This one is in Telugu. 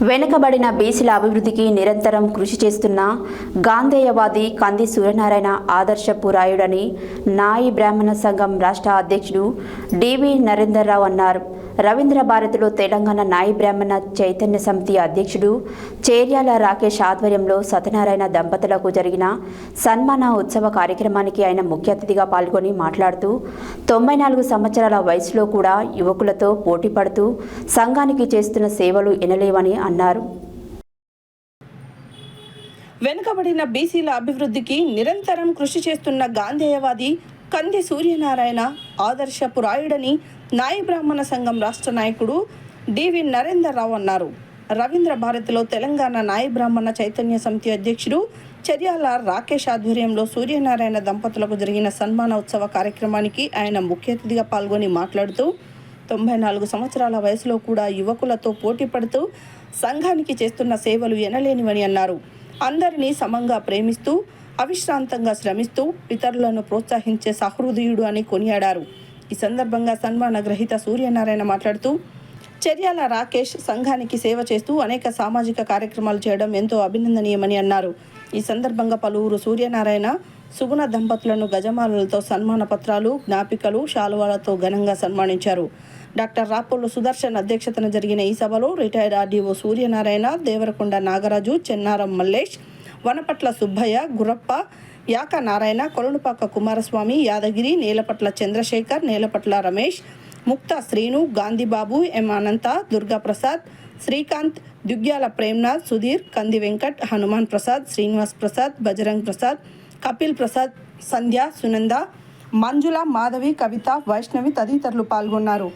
వెనుకబడిన బీసీల అభివృద్ధికి నిరంతరం కృషి చేస్తున్న గాంధేయవాది కంది సూర్యనారాయణ ఆదర్శపు రాయుడని నాయి బ్రాహ్మణ సంఘం రాష్ట్ర అధ్యక్షుడు డివి నరేందర్రావు అన్నారు. రవీంద్ర భారతిలో తెలంగాణ నాయి బ్రాహ్మణ చైతన్య సమితి అధ్యక్షుడు చేర్యాల రాకేష్ ఆధ్వర్యంలో సత్యనారాయణ దంపతులకు జరిగిన సన్మాన ఉత్సవ కార్యక్రమానికి ఆయన ముఖ్య అతిథిగా పాల్గొని మాట్లాడుతూ తొంభై నాలుగు సంవత్సరాల వయసులో కూడా యువకులతో పోటీ పడుతూ సంఘానికి చేస్తున్న సేవలు ఎనలేవని అన్నారు. వెనుకబడిన బీసీల అభివృద్ధికి నిరంతరం కృషి చేస్తున్న గాంధేయవాది కంది సూర్యనారాయణ ఆదర్శపు రాయుడని నాయి బ్రాహ్మణ సంఘం రాష్ట్ర నాయకుడు డివి నరేందర్ రావు అన్నారు. రవీంద్ర భారతిలో తెలంగాణ నాయ బ్రాహ్మణ చైతన్య సమితి అధ్యక్షుడు చర్యాల రాకేష్ ఆధ్వర్యంలో సూర్యనారాయణ దంపతులకు జరిగిన సన్మాన ఉత్సవ కార్యక్రమానికి ఆయన ముఖ్య అతిథిగా పాల్గొని మాట్లాడుతూ తొంభై నాలుగు సంవత్సరాల వయసులో కూడా యువకులతో పోటీ పడుతూ సంఘానికి చేస్తున్న సేవలు ఎనలేనివని అన్నారు. అందరినీ సమంగా ప్రేమిస్తూ అవిశ్రాంతంగా శ్రమిస్తూ ఇతరులను ప్రోత్సహించే సహృదయుడు అని కొనియాడారు. ఈ సందర్భంగా సన్మాన గ్రహీత సూర్యనారాయణ మాట్లాడుతూ చర్యాల రాకేష్ సంఘానికి సేవ చేస్తూ అనేక సామాజిక కార్యక్రమాలు చేయడం ఎంతో అభినందనీయమని అన్నారు. ఈ సందర్భంగా పలువురు సూర్యనారాయణ సుగుణ దంపతులను గజమాలలతో సన్మాన పత్రాలు జ్ఞాపికలు శాలువాలతో ఘనంగా సన్మానించారు. డాక్టర్ రాపోలు సుదర్శన్ అధ్యక్షతన జరిగిన ఈ సభలో retired RDO Suryanarayana Devarakonda Nagaraju Chennaram Mallesh Vanapatla Subbaiah Gurappa Yaka Narayana Kolanupaka Kumaraswamy Yadagiri Nelapatla Chandrashekar Nelapatla Ramesh Mukta Srinu Gandhibabu M Anantha Durgaprasad Srikanth Duggyala Premnath Sudhir Kandi Venkat Hanuman Prasad Srinivas Prasad Bajrang Prasad Kapil Prasad సంధ్య సునంద మంజుల మాధవి కవిత వైష్ణవి తదితరులు పాల్గొన్నారు.